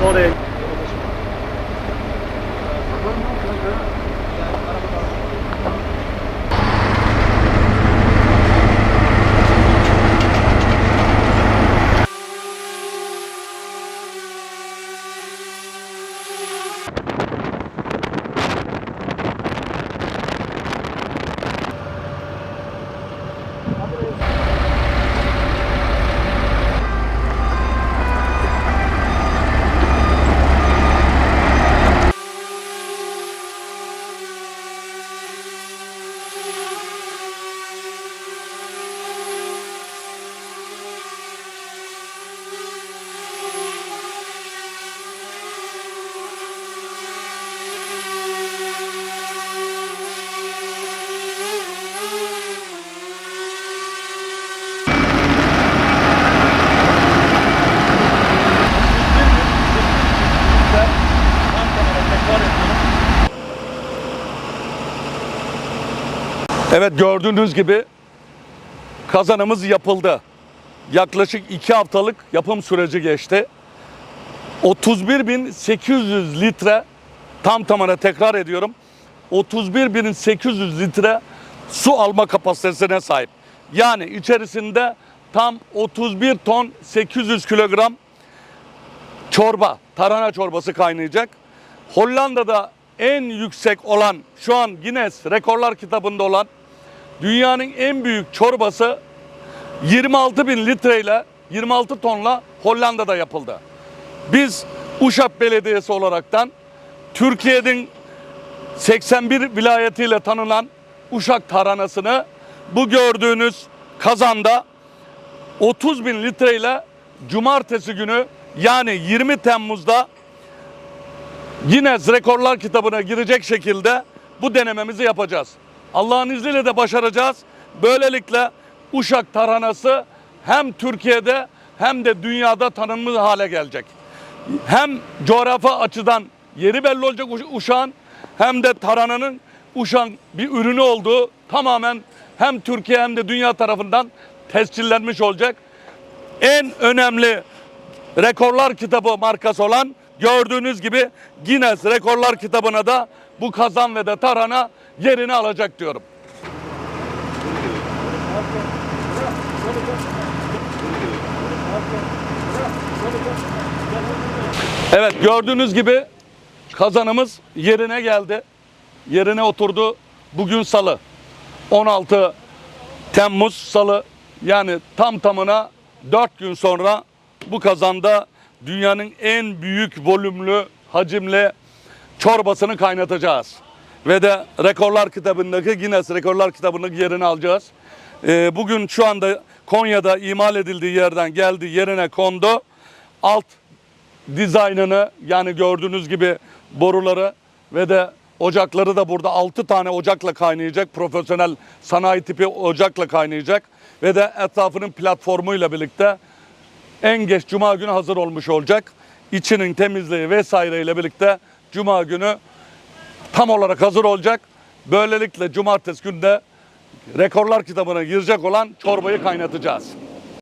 morning. Evet gördüğünüz gibi kazanımız yapıldı. Yaklaşık iki haftalık yapım süreci geçti. 31.800 litre tam tamına tekrar ediyorum. 31.800 litre su alma kapasitesine sahip. Yani içerisinde tam 31 ton 800 kilogram çorba, tarhana çorbası kaynayacak. Hollanda'da en yüksek olan şu an Guinness Rekorlar kitabında olan dünyanın en büyük çorbası 26 bin litreyle 26 tonla Hollanda'da yapıldı. Biz Uşak Belediyesi olaraktan Türkiye'nin 81 vilayetiyle tanınan Uşak taranasını bu gördüğünüz kazanda 30 bin litreyle cumartesi günü yani 20 Temmuz'da Guinness Rekorlar kitabına girecek şekilde bu denememizi yapacağız. Allah'ın izniyle de başaracağız. Böylelikle Uşak taranası hem Türkiye'de hem de dünyada tanınmış hale gelecek. Hem coğrafi açıdan yeri belli olacak Uş- Uşak'ın hem de tarananın Uşak'ın bir ürünü olduğu tamamen hem Türkiye hem de dünya tarafından tescillenmiş olacak. En önemli rekorlar kitabı markası olan gördüğünüz gibi Guinness Rekorlar kitabına da bu kazan ve de tarhana yerini alacak diyorum. Evet gördüğünüz gibi kazanımız yerine geldi. Yerine oturdu. Bugün salı. 16 Temmuz salı yani tam tamına 4 gün sonra bu kazanda dünyanın en büyük volümlü, hacimli çorbasını kaynatacağız. Ve de rekorlar kitabındaki Guinness Rekorlar kitabındaki yerini alacağız. Ee, bugün şu anda Konya'da imal edildiği yerden geldi yerine kondu. Alt dizaynını yani gördüğünüz gibi boruları ve de ocakları da burada 6 tane ocakla kaynayacak. Profesyonel sanayi tipi ocakla kaynayacak. Ve de etrafının platformuyla birlikte en geç cuma günü hazır olmuş olacak. İçinin temizliği vesaireyle birlikte cuma günü tam olarak hazır olacak. Böylelikle cumartesi günde rekorlar kitabına girecek olan çorbayı kaynatacağız.